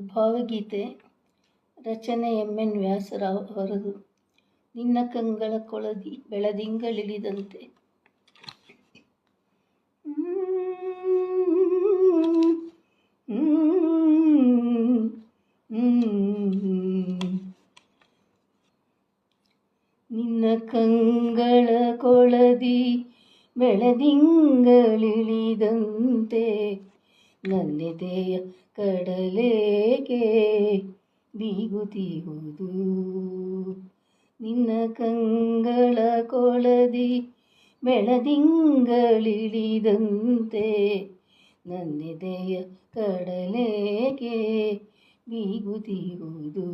ಭಾವಗೀತೆ ರಚನೆ M N Vyasarao ಅವರದು. ನಿನ್ನ ಕಂಗಳ ಕೊಳದಿ ಬೆಳದಿಂಗಳಿಳಿದಂತೆ. ನಿನ್ನ ಕಂಗಳ ಕೊಳದಿ ಬೆಳದಿಂಗಳಿಳಿದಂತೆ. ನನ್ನೆದೆಯ ಕಡಲೇಗೆ ಬೀಗುತ್ತಿರುವುದು ನಿನ್ನ ಕಂಗಳ ಕೊಳದಿ ಬೆಳದಿಂಗಳಿಳಿದಂತೆ ನನ್ನೆದೆಯ ಕಡಲೇಕೆ ಬೀಗುತ್ತಿರುವುದು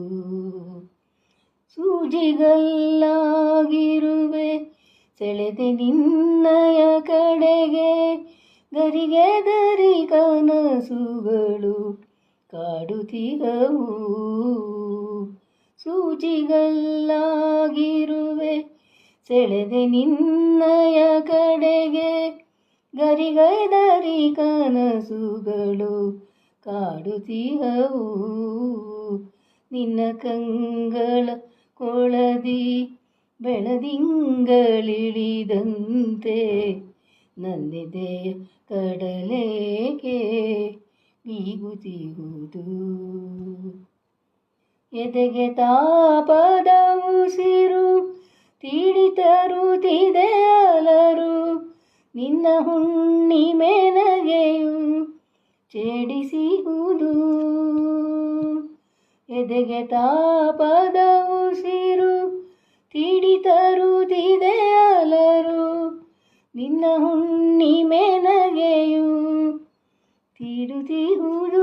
ಸೂಜಿಗಲ್ಲಾಗಿರುವೆ ಸೆಳೆದೆ ನಿನ್ನಯ ಕಡೆಗೆ ಗರಿಗೆದರಿ ಕನಸುಗಳು ಕಾಡುತ್ತಿಗವು ಸೂಜಿಗಲ್ಲಾಗಿರುವೆ ಸೆಳೆದೆ ನಿನ್ನಯ ಕಡೆಗೆ. ಗರಿಗೈದರಿ ಕನಸುಗಳು ಕಾಡುತ್ತಿಗವು ನಿನ್ನ ಕಂಗಳ ಕೊಳದಿ ಬೆಳದಿಂಗಳಿಳಿದಂತೆ ನನ್ನೆದೆಯ ಕಡಲೇಗೆ ಬೀಗುತ್ತಿರುವುದು ಎದೆಗೆ ತಾಪದ ಉಸಿರು ತೀಡಿ ತರುತ್ತಿದೆ ಅಲರು. ನಿನ್ನ ಹುಣ್ಣಿಮೆ ನಗೆಯು ಚೇಡಿಸಿಹುದು ಎದೆಗೆ ತಾಪದ ಉಸಿರು ತೀಡಿ ತರುತ್ತಿದೆ ಅಲರು ನಿನ್ನ ಹುಣ್ಣಿಮೆ ನಗೆಯು ತಿರುತಿಹುದು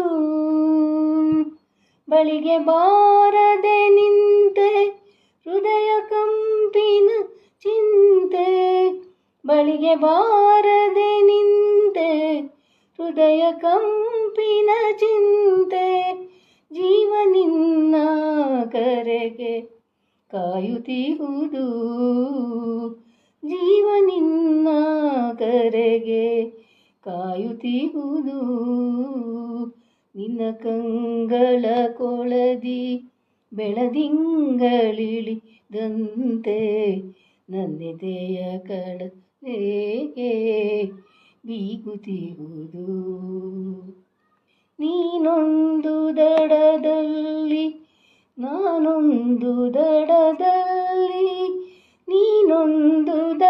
ಬಳಿಗೆ ಬಾರದೆ ನಿಂತೆ, ಹೃದಯ ಕಂಪಿನ ಚಿಂತೆ. ಬಳಿಗೆ ಬಾರದೆ ನಿಂತೆ, ಹೃದಯ ಕಂಪಿನ ಚಿಂತೆ. ಜೀವ ನಿನ್ನ ಕರೆಗೆ ಕಾಯುತ್ತಿಹುದು ಜೀವ ನಿನ್ನ ಕರೆಗೆ ಕಾಯುತ್ತಿಹುದು ನಿನ್ನ ಕಂಗಳ ಕೊಳದಿ ಬೆಳದಿಂಗಳಿಳಿದಂತೆ ನನ್ನೆದೆಯ ಕಡಲೇಗೆ ಬೀಗುತ್ತಿರುವುದು. ನೀನೊಂದು ದಡದಲ್ಲಿ, ನಾನೊಂದು ದಡದಲ್ಲಿ ನೀನೊಂದು ದ